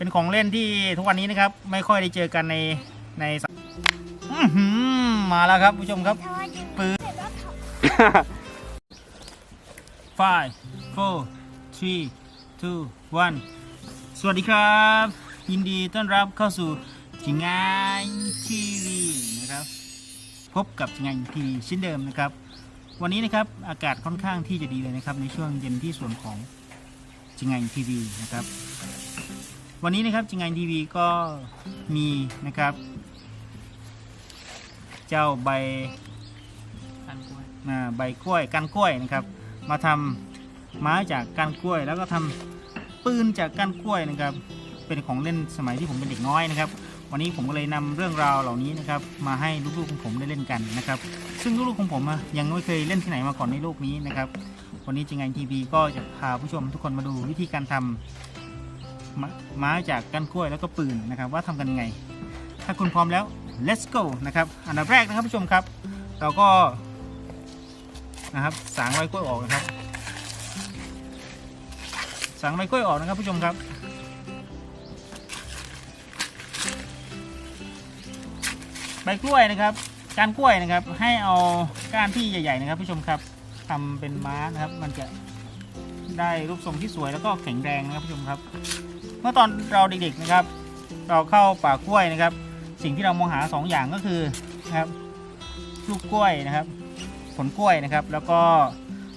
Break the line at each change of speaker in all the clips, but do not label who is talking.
เป็นของเล่นที่ทุกวันนี้นะครับ ไม่ค่อยได้เจอกันในในอื้อหือมาแล้วครับผู้ชมครับ ปืน five four three two one สวัสดีครับ ยินดีต้อนรับเข้าสู่จิงงานทีวีนะครับ พบกับจิงงานทีวีเช่นเดิมนะครับ วันนี้นะครับอากาศค่อนข้างที่จะดีเลยนะครับ ในช่วงเย็นที่ส่วนของจิงงานทีวีนะครับ วันนี้นะครับจิงไงทีวีก็มีนะครับ เจ้าใบ
กันกล้วย
อ่าใบกล้วยก้านกล้วยนะครับ มาทำไม้จากก้านกล้วย แล้วก็ทำปืนจากก้านกล้วยนะครับ เป็นของเล่นสมัยที่ผมเป็นเด็กน้อยนะครับ วันนี้ผมก็เลยนำเรื่องราวเหล่านี้นะครับมาให้ลูกๆของผมได้เล่นกันนะครับ ซึ่งลูกๆของผมอะยังไม่เคยเล่นที่ไหนมาก่อนในโลกนี้นะครับ วันนี้จิงไงทีวีก็จะพาผู้ชมทุกคนมาดูวิธีการทำ ไม้ไม้จากก้านกล้วยแล้วก็ปืนนะครับ ว่าทำกันไง ถ้าคุณพร้อมแล้ว let's go นะครับ อันดับแรกนะครับผู้ชมครับ เราก็นะครับสางใบกล้วยออกนะครับสางใบกล้วยออกนะครับผู้ชมครับใบกล้วยนะครับก้านกล้วยนะครับ ให้เอาก้านที่ใหญ่ ๆ นะครับผู้ชมครับทำเป็นม้านะครับ มันจะได้รูปทรงที่สวยแล้วก็แข็งแรงนะครับผู้ชมครับ เมื่อตอนเราเด็กๆนะครับ เราเข้าป่ากล้วยนะครับ สิ่งที่เรามองหาสองอย่างก็คือนะครับลูกกล้วยนะครับ ผลกล้วยนะครับ แล้วก็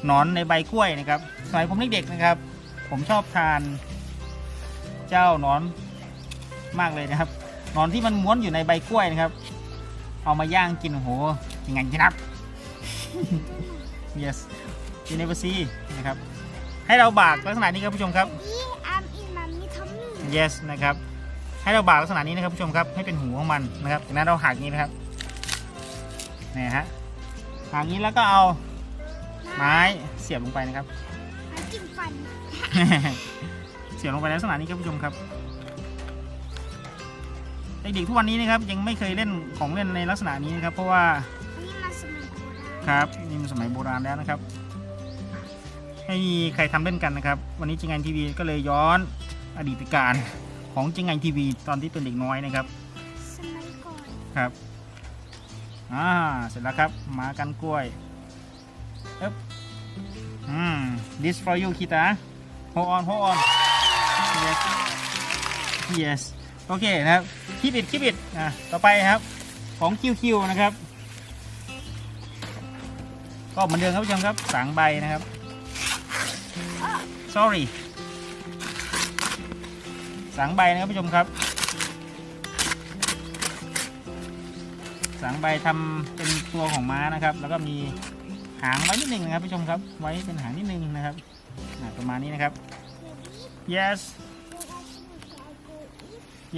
หนอนในใบกล้วยนะครับสมัยผมเด็กๆนะครับ ผมชอบทาน เจ้าหนอนมากเลยนะครับหนอนที่มันม้วนอยู่ในใบกล้วยนะครับ เอามาย่างกินโหยังไงกินนับ yes you never see นะครับ ให้เราบากลักษณะนี้ครับผู้ชมครับ yes นะครับให้เราบากลักษณะนี้นะครับผู้ชมครับให้เป็นหูของมันนะครับจากนั้นเราหักอย่างนี้นะครับนี่ฮะหักอย่างนี้แล้วก็เอาไม้เสียบลงไปนะครับ
มาจิ้มฟัน
เสียบลงไปในลักษณะนี้ครับผู้ชมครับเด็กๆทุกวันนี้นะครับยังไม่เคยเล่นของเล่นในลักษณะนี้นะครับเพราะว่า
อันนี้มันสมัยโบราณ
ครับนี่มันสมัยโบราณแล้วนะครับไม่มีใครทำเล่นกันนะครับ วันนี้จิงไงทีวีก็เลยย้อน อดีตการของจิงไงทีวีตอนที่เป็นเด็กน้อยนะครับ
สมัยก่อน
ครับอ่าเสร็จแล้วครับหมากันกล้วยเอ๊บอืม this for you คิตา hold on hold on yes yes โอเคนะครับ keep it keep it อะต่อไปนะครับของ QQ นะครับ ก็เหมือนเดิมครับผู้ชมครับสางใบนะครับ sorry สางใบนะครับผู้ชมครับ สางใบทำเป็นตัวของม้านะครับ แล้วก็มีหางไว้นิดนึงนะครับผู้ชมครับ ไว้เป็นหางนิดนึงนะครับอ่าประมาณนี้นะครับ yes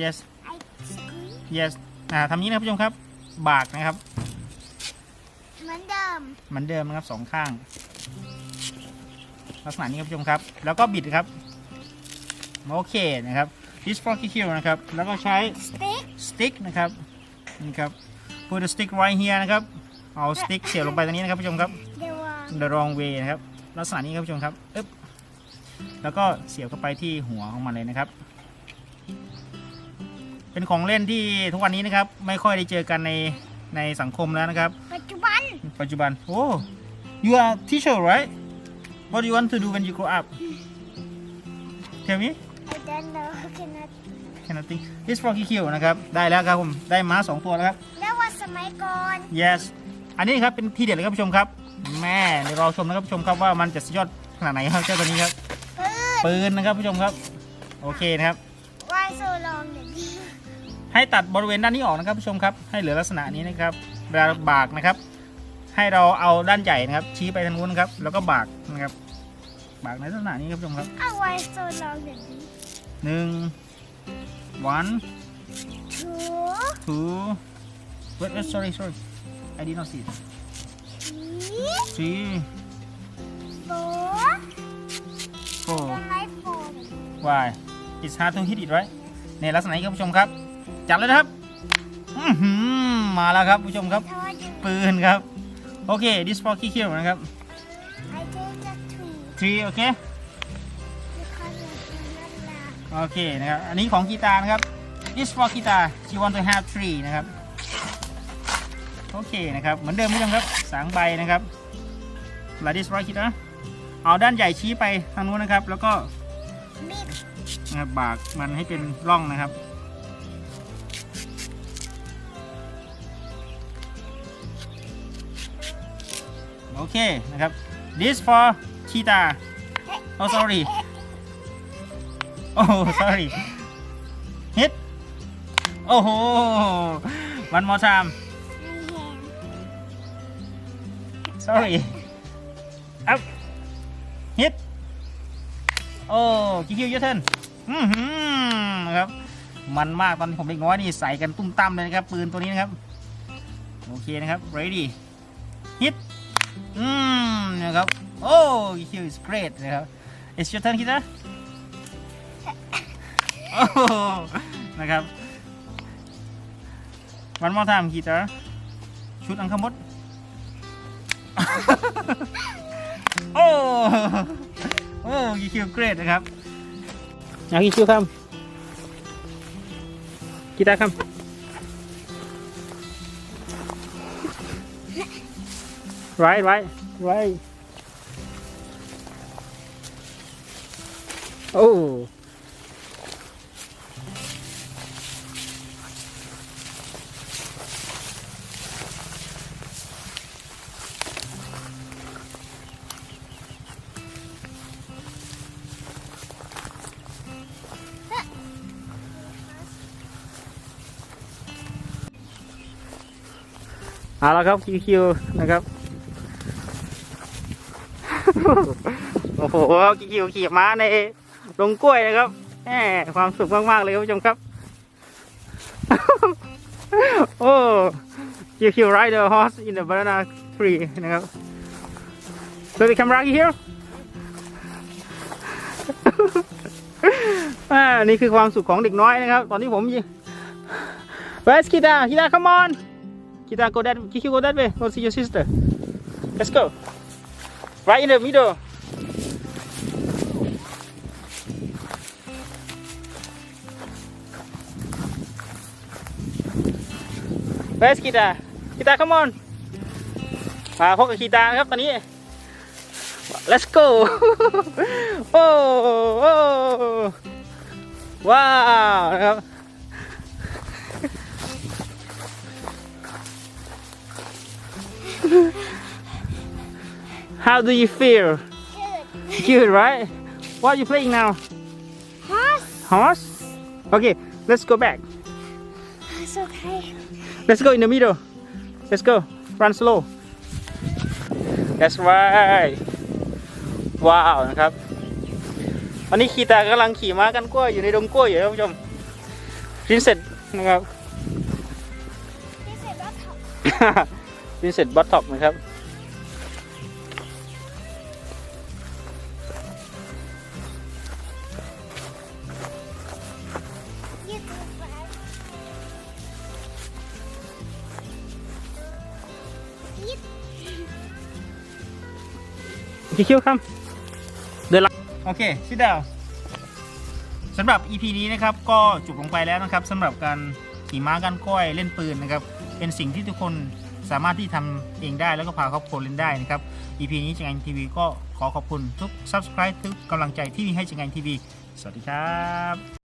yes
ไอศกรีม
yes อ่าทำนี้นะครับผู้ชมครับ บากนะครับ
เหมือนเดิม
เหมือนเดิมนะครับสองข้าง ลักษณะนี้ครับผู้ชมครับ แล้วก็บิดครับ โอเคนะครับ this for kill นะครับ แล้วก็ใช้
สเต็ก
stick นะครับ นี่ครับ put the stick right here นะครับ เอาสติ๊กเสียบลงไปตรงนี้นะครับผู้ชมครับ
เดวาง
the wrong way นะครับ ลักษณะนี้ครับผู้ชมครับอึ๊บแล้วก็เสียบเข้าไปที่หัวของมันเลยนะครับ เป็นของเล่นที่ทุกวันนี้นะครับ ไม่ค่อยได้เจอกันในในสังคมแล้วนะครับ
ปัจจุบัน
ปัจจุบัน โอ้ you are teacher right what do you want to do when you grow up tell me
I don't know cannot
cannot think this for kill นะครับ ได้แล้วครับผม ได้ม้าสองตัวแล้วครับ
แล้วว่าสมัยก่อน
yes อันนี้ครับเป็นทีเด็ดเลยครับผู้ชมครับ แม่เดี๋ยวรอชมนะครับผู้ชมครับว่ามันจะสุดยอดขนาดไหนครับเจ้าตัวนี้ครับ
ปืน
ปืนนะครับผู้ชมครับ โอเคนะครับ
why so long เดี๋ยวนี้
ให้ตัดบริเวณด้านนี้ออกนะครับผู้ชมครับ ให้เหลือลักษณะนี้นะครับ เวลาบากนะครับ ให้เราเอาด้านใหญ่นะครับ ชี้ไปทางนู้นนะครับ แล้วก็บากนะครับ บากในลักษณะนี้ครับผู้ชมครับ
อ้าว why so long เดี๋ยวนี้
หนึ่ง one
two
two wait wait sorry sorry I did not see it
three
three
four
four
don't like four
why it's hard to hit it right ในลักษณะนี้ครับผู้ชมครับ จับเลยนะครับอื้อหือมาแล้วครับผู้ชมครับ
ทอดอยู่
ปืนครับ โอเค this for kill นะครับ
I take a three
three โอเคนะครับ อันนี้ของกีตาร์นะครับ this for กีตาร์ she want to have three นะครับ โอเคนะครับ เหมือนเดิมไม่ต้องครับสางใบนะครับ l a this for กีตาร์เอาด้านใหญ่ชี้ไปทางนู้นนะครับ แล้วก็นะครับบากมันให้เป็นร่องนะครับโอเคนะครับ this for cheetah oh sorry oh sorry hit โอ้โห one more time
ไม่เห็น
sorry up hit โอ้คิวคิวเยอะเทินอือหือนะครับ มันมากตอนผมเด็กน้อยนี่ใส่กันตุ้มตั้มเลยนะครับ ปืนตัวนี้นะครับ โอเคนะครับ ready hit อืมนะครับ โอ้คิว is great นะครับ it's your turn คิดนะ นะครับ one more time คิดนะชุดอังคมดโอ้โอ้ยีคิวเกรดนะครับเอายีคิวครับกีตาร์ครับ right right right โอ้ เอาละครับคิวคิวนะครับ โอ้โหคิวคิวขี่ม้าในดงกล้วยนะครับแหมความสุขมากๆเลยครับผู้ชมครับ โอ้คิวคิว ride the horse in the banana tree นะครับ Baby camera here อ่านี่คือความสุขของเด็กน้อยนะครับ ตอนนี้ผมยิ Where's Kita Kita come on Kita go that Kiki go that way go see your sister let's go right in the middle Where's Kita Kita come on มาพบกับคีตานะครับตอนนี้ let's go โอ้โอ้ว้าวนะครับ How do you feel?
จืด
Good, right? What are you playing now?
ฮอส
Horse? Okay, let's go back.
สุดท้าย
Let's go in the middle. Let's go. Run slow. That's right. ว้าวนะครับวันนี้คีตากำลังขี่ม้ากันกล้วยอยู่ในดงกล้วยอยู่ครับผู้ชมรินเสร็จนะครับ
ที่เสร็จแล้ วถอด
รินเสร็จบอทท็อปนะครับ
ยืดตัวไปยืด
คิวๆครับเดินละโอเคชิดดาวสำหรับ EP นี้นะครับก็จบลงไปแล้วนะครับสำหรับการขี่ม้ากันกล้วยเล่นปืนนะครับ เป็นสิ่งที่ทุกคน สามารถที่ทำเองได้แล้วก็พาครอบครัวเล่นได้นะครับ EP นี้จังงันทีวีก็ขอขอบคุณทุก Subscribe ทุกกำลังใจที่มีให้จังงันทีวีสวัสดีครับ